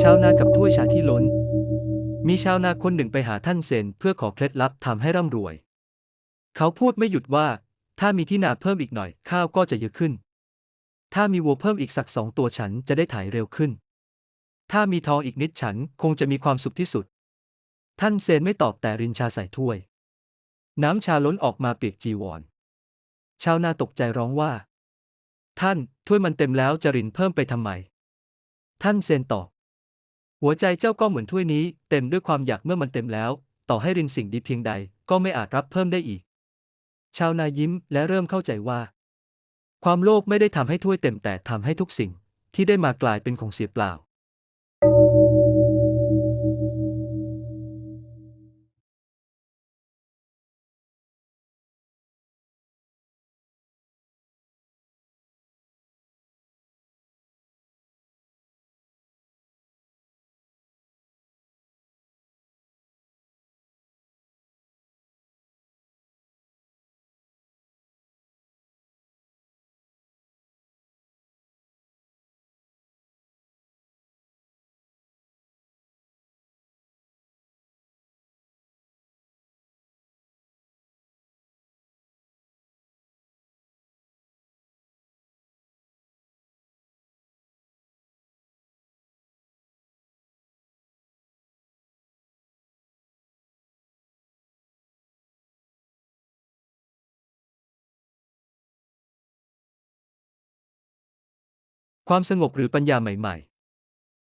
ชาวนากับถ้วยชาที่ล้น มีชาวนาคนหนึ่งไปหาท่านเซนเพื่อขอเคล็ดลับทำให้ร่ำรวย เขาพูดไม่หยุดว่า ถ้ามีที่นาเพิ่มอีกหน่อยข้าวก็จะเยอะขึ้น ถ้ามีวัวเพิ่มอีกสักสองตัวฉันจะได้ถ่ายเร็วขึ้น ถ้ามีทองอีกนิดฉันคงจะมีความสุขที่สุด ท่านเซนไม่ตอบแต่รินชาใส่ถ้วย น้ำชาล้นออกมาเปียกจีวร ชาวนาตกใจร้องว่า ท่านถ้วยมันเต็มแล้วจะรินเพิ่มไปทำไมท่านเซนตอบ หัวใจเจ้าก็เหมือนถ้วยนี้ เต็มด้วยความอยากเมื่อมันเต็มแล้ว ต่อให้รินสิ่งดีเพียงใด ก็ไม่อาจรับเพิ่มได้อีก ชาวนายิ้มและเริ่มเข้าใจว่า ความโลภไม่ได้ทำให้ถ้วยเต็มแต่ทำให้ทุกสิ่งที่ได้มากลายเป็นของเสียเปล่า ความสงบหรือปัญญาใหม่